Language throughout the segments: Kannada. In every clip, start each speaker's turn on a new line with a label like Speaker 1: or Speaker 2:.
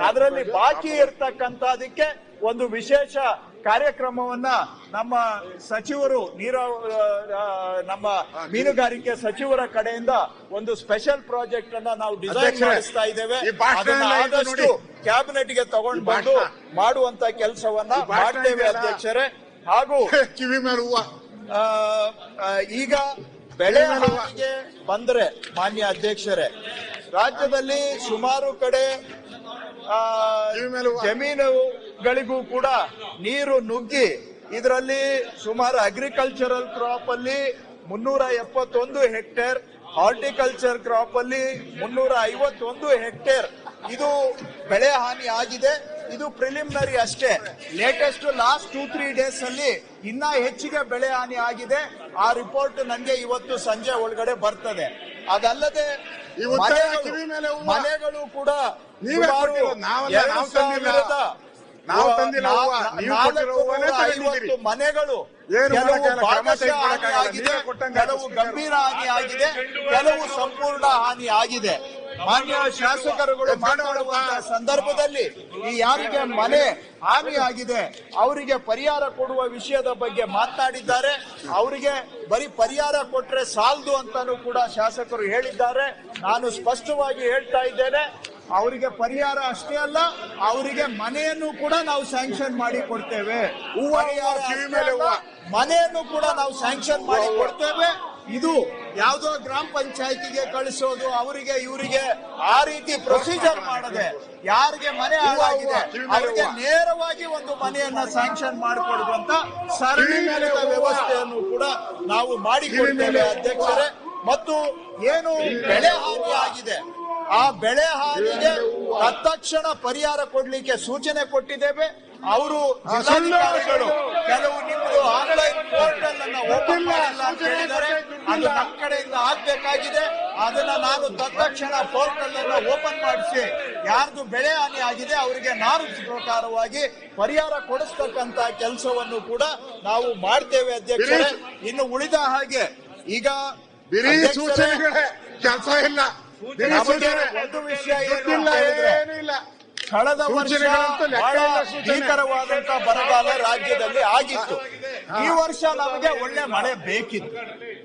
Speaker 1: ಅದರಲ್ಲಿ ಬಾಕಿ ಇರ್ತಕ್ಕಂಥದಕ್ಕೆ ಒಂದು ವಿಶೇಷ ಕಾರ್ಯಕ್ರಮವನ್ನ ನಮ್ಮ ಸಚಿವರು ನೀರ ನಮ್ಮ ಮೀನುಗಾರಿಕೆ ಸಚಿವರ ಕಡೆಯಿಂದ ಒಂದು ಸ್ಪೆಷಲ್ ಪ್ರಾಜೆಕ್ಟ್ ಅನ್ನ ನಾವು ಡಿಸೈನ್ ಮಾಡಿಸ್ತಾ ಇದ್ದೇವೆ. ಆದಷ್ಟು. ಕ್ಯಾಬಿನೆಟ್ಗೆ ತಗೊಂಡು ಬಂದು ಮಾಡುವಂತ ಕೆಲಸವನ್ನ ಮಾಡ್ತೇವೆ ಅಧ್ಯಕ್ಷರೇ. ಹಾಗೂ ಈಗ ಬೆಳೆ ಹಾನಿಗೆ ಬಂದ್ರೆ ಮಾನ್ಯ ಅಧ್ಯಕ್ಷರೇ ರಾಜ್ಯದಲ್ಲಿ ಸುಮಾರು ಕಡೆ ಜಮೀನುಗಳಿಗೂ ಕೂಡ ನೀರು ನುಗ್ಗಿ ಇದರಲ್ಲಿ ಸುಮಾರು ಅಗ್ರಿಕಲ್ಚರಲ್ ಕ್ರಾಪ್ ಅಲ್ಲಿ ಮುನ್ನೂರ ಎಪ್ಪತ್ತೊಂದು ಹೆಕ್ಟೇರ್ ಹಾರ್ಟಿಕಲ್ಚರ್ ಕ್ರಾಪ್ ಅಲ್ಲಿ ಮುನ್ನೂರ ಐವತ್ತೊಂದು ಹೆಕ್ಟೇರ್. ಇದು ಬೆಳೆ ಹಾನಿ ಆಗಿದೆ. ಇದು ಪ್ರಿಲಿಮಿನರಿ ಅಷ್ಟೇ. Latest last two three days ಅಲ್ಲಿ ಇನ್ನ ಹೆಚ್ಚಿಗೆ ಬೆಳೆ ಹಾನಿ ಆಗಿದೆ. ಆ ರಿಪೋರ್ಟ್ ನನಗೆ ಇವತ್ತು ಸಂಜೆ ಒಳಗಡೆ ಬರ್ತದೆ. ಅದಲ್ಲದೆ
Speaker 2: ಕಿವಿ ಮೇಲೆ
Speaker 1: ಮನೆಗಳು ಕೂಡ
Speaker 2: ನೀವೇ ನಾವು ತಂದಿಲ್ಲ.
Speaker 1: ಮನೆಗಳು ಕೆಲವು. ಗಂಭೀರ ಹಾನಿ ಆಗಿದೆ ಕೆಲವು ಸಂಪೂರ್ಣ ಹಾನಿ ಆಗಿದೆ ಮಾನ್ಯ ಶಾಸಕರುಗಳು ಮಾಡುವಂತಹ ಸಂದರ್ಭದಲ್ಲಿ ಈ ಯಾರಿಗೆ ಮನೆ ಹಾನಿ ಆಗಿದೆ ಅವರಿಗೆ ಪರಿಹಾರ ಕೊಡುವ ವಿಷಯದ ಬಗ್ಗೆ ಮಾತನಾಡಿದ್ದಾರೆ, ಅವರಿಗೆ ಬರೀ ಪರಿಹಾರ ಕೊಟ್ರೆ ಸಾಲದು ಅಂತಾನೂ ಕೂಡ ಶಾಸಕರು ಹೇಳಿದ್ದಾರೆ ನಾನು ಸ್ಪಷ್ಟವಾಗಿ ಹೇಳ್ತಾ ಇದ್ದೇನೆ, ಅವರಿಗೆ ಪರಿಹಾರ ಅಷ್ಟೇ ಅಲ್ಲ, ಅವರಿಗೆ ಮನೆಯನ್ನು ಕೂಡ ನಾವು ಸ್ಯಾಂಕ್ಷನ್ ಮಾಡಿ ಕೊಡ್ತೇವೆ
Speaker 2: ಹೂವ.
Speaker 1: ಮನೆಯನ್ನು ಕೂಡ ನಾವು ಸ್ಯಾಂಕ್ಷನ್ ಮಾಡಿ ಕೊಡ್ತೇವೆ ಇದು ಯಾವುದೋ ಗ್ರಾಮ ಪಂಚಾಯತಿಗೆ ಕಳಿಸೋದು, ಅವರಿಗೆ, ಇವರಿಗೆ ಆ ರೀತಿ ಪ್ರೊಸೀಜರ್ ಮಾಡದೆ ಯಾರಿಗೆ ಮನೆ ಹಾಳಾಗಿದೆ, ಅವರಿಗೆ ನೇರವಾಗಿ ಒಂದು ಮನೆಯನ್ನ ಸ್ಯಾಂಕ್ಷನ್ ಮಾಡಿಕೊಡುವಂತ
Speaker 2: ಸರಣಿ
Speaker 1: ವ್ಯವಸ್ಥೆಯನ್ನು ಕೂಡ ನಾವು ಮಾಡಿಕೊಡ್ತೇವೆ, ಅಧ್ಯಕ್ಷರೇ. ಮತ್ತು ಏನು ಬೆಳೆ ಹಾನಿ ಆಗಿದೆ, ಆ ಬೆಳೆ ಹಾನಿಗೆ ತತ್ಕ್ಷಣ ಪರಿಹಾರ ಕೊಡ್ಲಿಕ್ಕೆ ಸೂಚನೆ ಕೊಟ್ಟಿದ್ದೇವೆ. ಅವರು ಜಿಲ್ಲಾಧಿಕಾರಿಗಳು. ಕೆಲವು ನಿಮ್ಮದು ಆನ್ಲೈನ್ ಪೋರ್ಟಲ್ ಅನ್ನ ಓಪನ್ ಮಾಡಿಲ್ಲ ಅಂತ ಹೇಳಿದ್ದಾರೆ. ಅದು ನಮ್ಮ ಕಡೆಯಿಂದ ಆಗ್ಬೇಕಾಗಿದೆ. ಅದನ್ನ ನಾನು ತತ್ಕ್ಷಣ ಪೋರ್ಟಲ್ ಅನ್ನ ಓಪನ್ ಮಾಡಿಸಿ ಯಾರ್ದು ಬೆಳೆ ಹಾನಿ ಆಗಿದೆ ಅವರಿಗೆ ನಾನು ಪ್ರಕಾರವಾಗಿ ಪರಿಹಾರ ಕೊಡಿಸ್ತಕ್ಕಂತ ಕೆಲಸವನ್ನು ಕೂಡ ನಾವು ಮಾಡ್ತೇವೆ ಅಧ್ಯಕ್ಷರೇ. ಇನ್ನು ಉಳಿದ ಹಾಗೆ ಈಗ
Speaker 2: ಬಿರಿ ಸೂಚನೆಗಳೇ. ಕೆಲಸ ಇಲ್ಲ.
Speaker 1: ಒಂದು ವಿಷಯ ಏನು ಕಳೆದ ವರ್ಷ ಬಹಳ. ಭೀಕರವಾದಂತಹ ಬರಗಾಲ ರಾಜ್ಯದಲ್ಲಿ ಆಗಿತ್ತು. ಈ ವರ್ಷ ನಮಗೆ ಒಳ್ಳೆ ಮಳೆ ಬೇಕಿತ್ತು.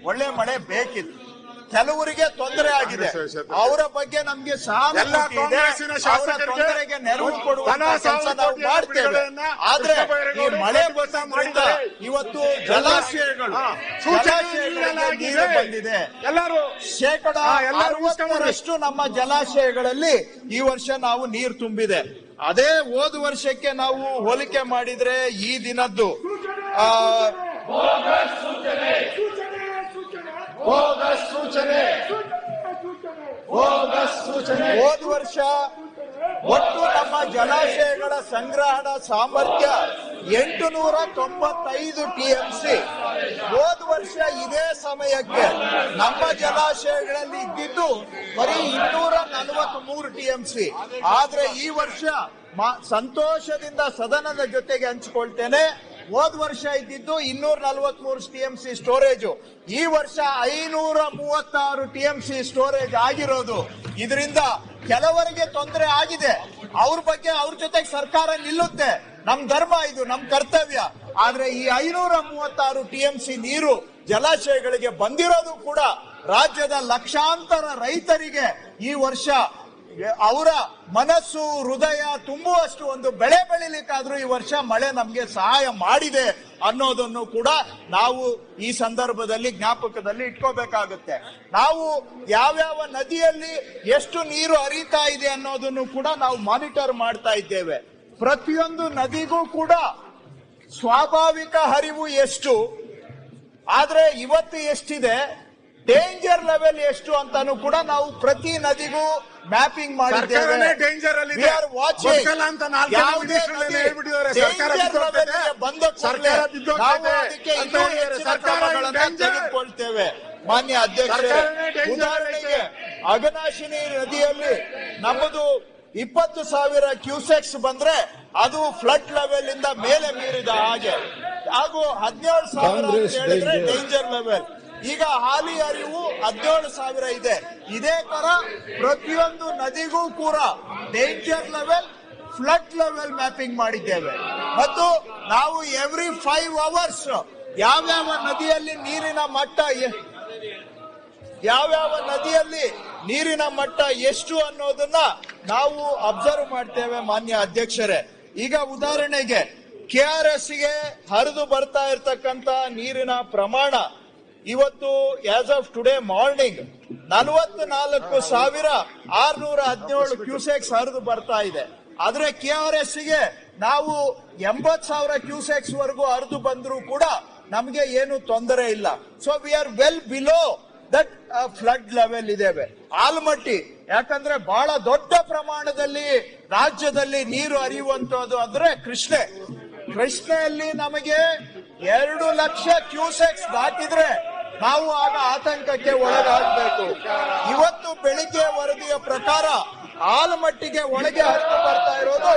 Speaker 1: ಒಳ್ಳೆ ಮಳೆ ಬೇಕಿತ್ತು. ಕೆಲವರಿಗೆ ತೊಂದರೆ ಆಗಿದೆ. ಅವರ ಬಗ್ಗೆ ನಮ್ಗೆ ಸಹಾನುಭೂತಿ ಇದೆ. ಅವರ ತೊಂದರೆಗೆ ನೆರವು ಕೊಡುವ ಕೆಲಸ ನಾವು ಮಾಡ್ತೇವೆ. ಆದ್ರೆ ಮಳೆ
Speaker 2: ಮಾಡಿದ್ದಾರೆ.
Speaker 1: ಇವತ್ತು ಜಲಾಶಯಗಳು ನೀರು ಬಂದಿದೆ
Speaker 2: ಎಲ್ಲರೂ
Speaker 1: ಶೇಕಡ ಅರವತ್ತರಷ್ಟು ನಮ್ಮ ಜಲಾಶಯಗಳಲ್ಲಿ ಈ ವರ್ಷ ನಾವು ನೀರು ತುಂಬಿದೆ ಅದೇ ಹೋದ ವರ್ಷಕ್ಕೆ ನಾವು ಹೋಲಿಕೆ ಮಾಡಿದ್ರೆ ಈ ದಿನದ್ದು ಹೋದ ವರ್ಷ ಒಟ್ಟು ನಮ್ಮ ಜಲಾಶಯಗಳ ಸಂಗ್ರಹಣ ಸಾಮರ್ಥ್ಯ ಎಂಟು ನೂರ ತೊಂಬತ್ತೈದು ಟಿಎಂಸಿ. ಹೋದ ವರ್ಷ ಇದೇ ಸಮಯಕ್ಕೆ ನಮ್ಮ ಜಲಾಶಯಗಳಲ್ಲಿ ಇದ್ದಿದ್ದು ಬರೀ ಇನ್ನೂರ ನಲವತ್ತ್ ಮೂರು ಟಿಎಂಸಿ. ಆದ್ರೆ ಈ ವರ್ಷ ಸಂತೋಷದಿಂದ ಸದನದ ಜೊತೆಗೆ ಹಂಚಿಕೊಳ್ತೇನೆ. ಹೋದ ವರ್ಷ ಇದ್ದಿದ್ದು ಇನ್ನೂರ ನಲವತ್ತ್ ಮೂರು ಟಿಎಂಸಿ ಸ್ಟೋರೇಜು. ಈ ವರ್ಷ ಐನೂರ ಮೂವತ್ತಾರು ಟಿಎಂಸಿ ಸ್ಟೋರೇಜ್ ಆಗಿರೋದು. ಇದರಿಂದ ಕೆಲವರಿಗೆ ತೊಂದರೆ ಆಗಿದೆ. ಅವ್ರ ಬಗ್ಗೆ ಅವ್ರ ಜೊತೆಗೆ ಸರ್ಕಾರ ನಿಲ್ಲುತ್ತೆ. ನಮ್ ಧರ್ಮ ಇದು, ನಮ್ ಕರ್ತವ್ಯ. ಆದ್ರೆ ಈ ಐನೂರ ಮೂವತ್ತಾರು ಟಿಎಂಸಿ ನೀರು ಜಲಾಶಯಗಳಿಗೆ ಬಂದಿರೋದು ಕೂಡ ರಾಜ್ಯದ ಲಕ್ಷಾಂತರ ರೈತರಿಗೆ ಈ ವರ್ಷ ಅವರ ಮನಸ್ಸು, ಹೃದಯ ತುಂಬುವಷ್ಟು ಒಂದು ಬೆಳೆ ಬೆಳಿಲಿಕ್ಕಾದ್ರೂ ಈ ವರ್ಷ ಮಳೆ ನಮ್ಗೆ ಸಹಾಯ ಮಾಡಿದೆ. ಅನ್ನೋದನ್ನು ಕೂಡ ನಾವು ಈ ಸಂದರ್ಭದಲ್ಲಿ ಜ್ಞಾಪಕದಲ್ಲಿ ಇಟ್ಕೋಬೇಕಾಗುತ್ತೆ. ನಾವು ಯಾವ್ಯಾವ ನದಿಯಲ್ಲಿ ಎಷ್ಟು ನೀರು ಹರಿತಾ ಇದೆ ಅನ್ನೋದನ್ನು ಕೂಡ ನಾವು ಮಾನಿಟರ್ ಮಾಡ್ತಾ ಇದ್ದೇವೆ. ಪ್ರತಿಯೊಂದು ನದಿಗೂ ಕೂಡ ಸ್ವಾಭಾವಿಕ ಹರಿವು ಎಷ್ಟು? ಆದ್ರೆ ಇವತ್ತು ಎಷ್ಟಿದೆ? ಡೇಂಜರ್ ಲೆವೆಲ್ ಎಷ್ಟು ಅಂತಾನು ಕೂಡ ನಾವು ಪ್ರತಿ ನದಿಗೂ ಮ್ಯಾಪಿಂಗ್ ಮಾಡಿದ್ದೇವೆ
Speaker 2: ಸರ್ಕಾರನೇ danger ಅಲ್ಲಿ ಇದೆ.
Speaker 1: We are watching.
Speaker 2: ಬದುಕಲ್ಲ ಅಂತ ನಾಲ್ಕು ಹೇಳ್ಬಿಟ್ಟಿದ್ದಾರೆ. ಸರ್ಕಾರ.
Speaker 1: ಬಂದ ಅದಕ್ಕೆ
Speaker 2: ಅಂತ
Speaker 1: ಇನ್ನೂ
Speaker 2: ಹೇಳಿದ್ದಾರೆ.
Speaker 1: ಹೆಚ್ಚಿನ
Speaker 2: ಸರ್ಕಾರ
Speaker 1: ಕ್ರಮಗಳನ್ನ
Speaker 2: danger.
Speaker 1: ತೆಗೆದುಕೊಳ್ತೇವೆ ಮಾನ್ಯ ಅಧ್ಯಕ್ಷರೇ ಉದಾಹರಣೆಗೆ ಅಗನಾಶಿನಿ ನದಿಯಲ್ಲಿ ನಮ್ಮದು ಇಪ್ಪತ್ತು ಸಾವಿರ ಕ್ಯೂಸೆಕ್ಸ್ ಬಂದ್ರೆ ಅದು ಫ್ಲಡ್ ಲೆವೆಲ್ ಇಂದ ಮೇಲೆ ಮೀರಿದ ಹಾಗೆ ಹಾಗೂ ಹದಿನೇಳು ಸಾವಿರ ಅಂತ ಹೇಳಿದ್ರೆ ಡೇಂಜರ್ ಲೆವೆಲ್ ಈಗ ಹಾಲಿ ಹರಿವು ಹದಿನೇಳು ಸಾವಿರ ಇದೆ. ಇದೇ ತರ ಪ್ರತಿಯೊಂದು ನದಿಗೂ ಕೂಡ danger level flood level mapping ಮಾಡಿದ್ದೇವೆ. ಮತ್ತು ನಾವು ಎವ್ರಿ ಫೈವ್ ಅವರ್ಸ್ ಯಾವ್ಯಾವ ನದಿಯಲ್ಲಿ ನೀರಿನ ಮಟ್ಟ ಯಾವ್ಯಾವ ನದಿಯಲ್ಲಿ ನೀರಿನ ಮಟ್ಟ ಎಷ್ಟು ಅನ್ನೋದನ್ನ ನಾವು ಅಬ್ಸರ್ವ್ ಮಾಡ್ತೇವೆ ಮಾನ್ಯ ಅಧ್ಯಕ್ಷರೇ. ಈಗ ಉದಾಹರಣೆಗೆ ಕೆ ಆರ್ ಎಸ್ಗೆ ಹರಿದು ಬರ್ತಾ ಇರತಕ್ಕಂತ ನೀರಿನ ಪ್ರಮಾಣ ಇವತ್ತು ಆಸ್ ಆಫ್ ಟುಡೇ ಮಾರ್ನಿಂಗ್ ನಲವತ್ನಾಲ್ಕು ಸಾವಿರ ಆರ್ನೂರ ಹದಿನೇಳು ಕ್ಯೂಸೆಕ್ಸ್ ಹರಿದು ಬರ್ತಾ ಇದೆ. ಆದ್ರೆ ಕೆ ಆರ್ ಎಸ್ಗೆ ನಾವು ಎಂಬತ್ ಸಾವಿರ ಕ್ಯೂಸೆಕ್ಸ್ ವರೆಗೂ ಹರಿದು ಬಂದರೂ ಕೂಡ ನಮಗೆ ಏನು ತೊಂದರೆ ಇಲ್ಲ. So we are well below that flood level ಇದೇವೆ Almatti, ಯಾಕಂದ್ರೆ ಬಹಳ ದೊಡ್ಡ ಪ್ರಮಾಣದಲ್ಲಿ ರಾಜ್ಯದಲ್ಲಿ ನೀರು ಹರಿಯುವಂತದ್ದು ಅಂದ್ರೆ ಕೃಷ್ಣೆ. ಕೃಷ್ಣೆಯಲ್ಲಿ ನಮಗೆ ಎರಡು ಲಕ್ಷ ಕ್ಯೂಸೆಕ್ಸ್ ದಾಟಿದ್ರೆ ನಾವು ಆಗ ಆತಂಕಕ್ಕೆ ಒಳಗಾಗಬೇಕು. ಇವತ್ತು ಬೆಳಿಗ್ಗೆ ವರದಿಯ ಪ್ರಕಾರ ಆಲಮಟ್ಟಿಗೆ ಒಳಗೆ ಹರಿದು ಬರ್ತಾ ಇರೋದು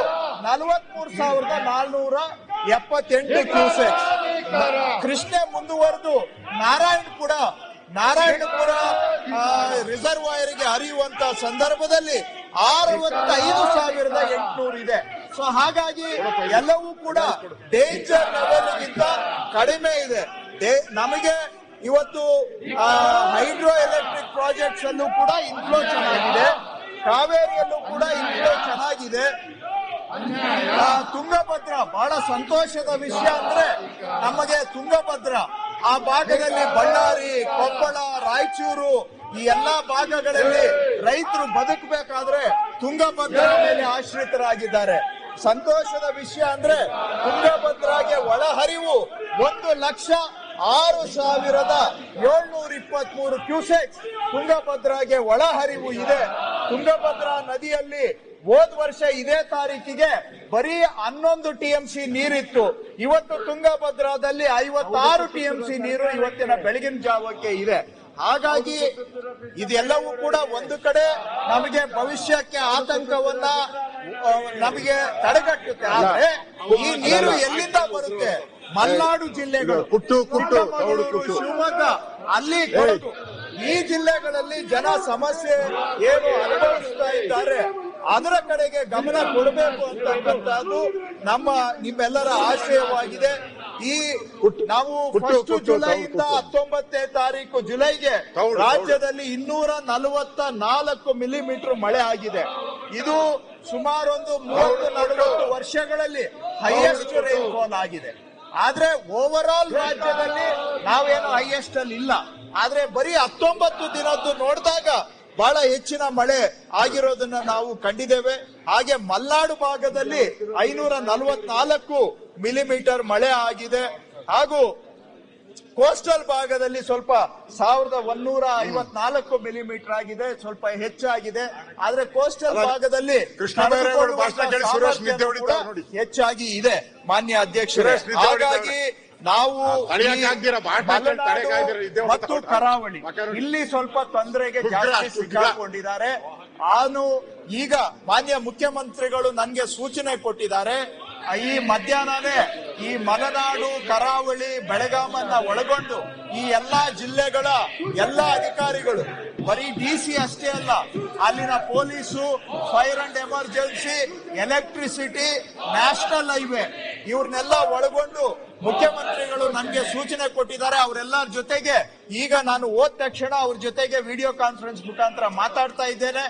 Speaker 1: ನಲವತ್ಮೂರು ಸಾವಿರದ ನಾಲ್ನೂರ ಎಪ್ಪತ್ತೆಂಟು ಕ್ಯೂಸೆಕ್ಸ್. ಕೃಷ್ಣೆ ಮುಂದುವರೆದು ನಾರಾಯಣಪುರ ನಾರಾಯಣಪುರ ರಿಸರ್ವಾಯರ್ಗೆ ಹರಿಯುವಂತ ಸಂದರ್ಭದಲ್ಲಿ ಅರವತ್ತೈದು ಸಾವಿರದ ಎಂಟುನೂರು ಇದೆ. ಸೊ ಹಾಗಾಗಿ ಎಲ್ಲವೂ ಕೂಡ ಡೇಂಜರ್ ಲೆವೆಲ್ ಗಿಂತ ಕಡಿಮೆ ಇದೆ. ನಮಗೆ ಇವತ್ತು ಹೈಡ್ರೋ ಎಲೆಕ್ಟ್ರಿಕ್ ಪ್ರಾಜೆಕ್ಟ್ಸ್ ಅನ್ನು ಕೂಡ ಇನ್ಫ್ಲೋ ಚೆನ್ನಾಗಿದೆ. ಕಾವೇರಿಯಲ್ಲೂ ಕೂಡ ಇನ್ಫ್ಲೋ ಚೆನ್ನಾಗಿದೆ. ತುಂಗಭದ್ರ, ಬಹಳ ಸಂತೋಷದ ವಿಷಯ ಅಂದ್ರೆ ನಮಗೆ ತುಂಗಭದ್ರ. ಆ ಭಾಗದಲ್ಲಿ ಬಳ್ಳಾರಿ, ಕೊಪ್ಪಳ, ರಾಯಚೂರು, ಈ ಎಲ್ಲಾ ಭಾಗಗಳಲ್ಲಿ ರೈತರು ಬದುಕಬೇಕಾದ್ರೆ ತುಂಗಭದ್ರ ಮೇಲೆ ಆಶ್ರಿತರಾಗಿದ್ದಾರೆ. ಸಂತೋಷದ ವಿಷಯ ಅಂದ್ರೆ ತುಂಗಭದ್ರಾಗೆ ಒಳಹರಿವು ಒಂದು ಲಕ್ಷ ಆರು ಸಾವಿರದ ಏಳ್ನೂರ ಇಪ್ಪತ್ತ್ ಮೂರು ಕ್ಯೂಸೆಕ್ಸ್ ತುಂಗಭದ್ರಾಗೆ ಒಳಹರಿವು ಇದೆ. ತುಂಗಭದ್ರಾ ನದಿಯಲ್ಲಿ ಹೋದ್ ವರ್ಷ ಇದೇ ತಾರೀಕಿಗೆ ಬರೀ ಹನ್ನೊಂದು ಟಿಎಂಸಿ ನೀರಿತ್ತು. ಇವತ್ತು ತುಂಗಭದ್ರಾದಲ್ಲಿ ಐವತ್ತಾರು ಟಿಎಂಸಿ ನೀರು ಇವತ್ತಿನ ಬೆಳಗಿನ ಜಾವಕ್ಕೆ ಇದೆ. ಹಾಗಾಗಿ ಇದೆಲ್ಲವೂ ಕೂಡ ಒಂದು ಕಡೆ ನಮಗೆ ಭವಿಷ್ಯಕ್ಕೆ ಆತಂಕವನ್ನ ನಮಗೆ ತಡೆಗಟ್ಟುತ್ತೆ. ಆದ್ರೆ ಈ ನೀರು ಬರುತ್ತೆ ಮಲೆನಾಡು ಜಿಲ್ಲೆಗಳು.
Speaker 2: ಕುಟ್ಟು, ಕುಟ್ಟು.
Speaker 1: ಶಿವಮೊಗ್ಗ ಅಲ್ಲಿ ಕೊಡಗು ಈ ಜಿಲ್ಲೆಗಳಲ್ಲಿ ಜನ ಸಮಸ್ಯೆ ಏನು ಅನುಭವಿಸ್ತಾ ಇದ್ದಾರೆ ಅದರ ಕಡೆಗೆ ಗಮನ ಕೊಡಬೇಕು ಅಂತಕ್ಕಂಥದ್ದು ನಮ್ಮ ನಿಮ್ಮೆಲ್ಲರ ಆಶಯವಾಗಿದೆ. ಈ ನಾವು ಫಸ್ಟ್ ಜುಲೈಯಿಂದ. ಹತ್ತೊಂಬತ್ತನೇ ತಾರೀಕು ಜುಲೈಗೆ ರಾಜ್ಯದಲ್ಲಿ ಇನ್ನೂರ ನಲವತ್ತ ನಾಲ್ಕು ಮಿಲಿಮೀಟರ್ ಮಳೆ ಆಗಿದೆ. ಇದು ಸುಮಾರು ಒಂದು ಮೂವತ್ತು ನಲವತ್ತು ವರ್ಷಗಳಲ್ಲಿ ಹೈಯೆಸ್ಟ್ ರೈನ್ಫಾಲ್ ಆಗಿದೆ. ಆದ್ರೆ ಓವರ್ ಆಲ್ ರಾಜ್ಯದಲ್ಲಿ ನಾವೇನು ಹೈಯೆಸ್ಟ್ ಅಲ್ಲಿ ಇಲ್ಲ. ಆದ್ರೆ ಬರೀ ಹತ್ತೊಂಬತ್ತು ದಿನದ್ದು ನೋಡಿದಾಗ ಬಹಳ ಹೆಚ್ಚಿನ ಮಳೆ ಆಗಿರೋದನ್ನ ನಾವು ಕಂಡಿದ್ದೇವೆ. ಹಾಗೆ ಮಲ್ನಾಡು ಭಾಗದಲ್ಲಿ ಐನೂರ ನಲವತ್ನಾಲ್ಕು ಮಿಲಿಮೀಟರ್ ಮಳೆ ಆಗಿದೆ. ಹಾಗೂ ಕೋಸ್ಟಲ್ ಭಾಗದಲ್ಲಿ ಸ್ವಲ್ಪ ಸಾವಿರದ ಒಂದೂರ ಐವತ್ನಾಲ್ಕು ಮಿಲಿಮೀಟರ್ ಆಗಿದೆ ಸ್ವಲ್ಪ ಹೆಚ್ಚಾಗಿದೆ. ಆದ್ರೆ ಕೋಸ್ಟಲ್ ಭಾಗದಲ್ಲಿ. ಹೆಚ್ಚಾಗಿ ಇದೆ ಮಾನ್ಯ ಅಧ್ಯಕ್ಷರೇ. ಹಾಗಾಗಿ ನಾವು ಮತ್ತು ಕರಾವಳಿ. ಇಲ್ಲಿ ಸ್ವಲ್ಪ ತೊಂದರೆಗೆ ಜಾಸ್ತಿ. ಸಿಕ್ಕಾಕೊಂಡಿದ್ದಾರೆ. ನಾನು ಈಗ ಮಾನ್ಯ ಮುಖ್ಯಮಂತ್ರಿಗಳು ನನಗೆ ಸೂಚನೆ ಕೊಟ್ಟಿದ್ದಾರೆ. ಈ ಮಧ್ಯಾಹ್ನನೇ ಈ ಮಲೆನಾಡು, ಕರಾವಳಿ, ಬೆಳಗಾಮನ್ನ ಒಳಗೊಂಡು ಈ ಎಲ್ಲಾ ಜಿಲ್ಲೆಗಳ ಎಲ್ಲಾ ಅಧಿಕಾರಿಗಳು, ಬರೀ ಡಿ ಸಿ ಅಷ್ಟೇ ಅಲ್ಲ, ಅಲ್ಲಿನ police, fire and emergency, electricity, national highway, ಇವ್ರನ್ನೆಲ್ಲ ಒಳಗೊಂಡು ಮುಖ್ಯಮಂತ್ರಿಗಳು ನನಗೆ ಸೂಚನೆ ಕೊಟ್ಟಿದ್ದಾರೆ. ಅವರೆಲ್ಲರ ಜೊತೆಗೆ ಈಗ ನಾನು ಹೋದ ತಕ್ಷಣ ಅವ್ರ ಜೊತೆಗೆ ವಿಡಿಯೋ ಕಾನ್ಫರೆನ್ಸ್ ಮುಖಾಂತರ ಮಾತಾಡ್ತಾ ಇದ್ದೇನೆ.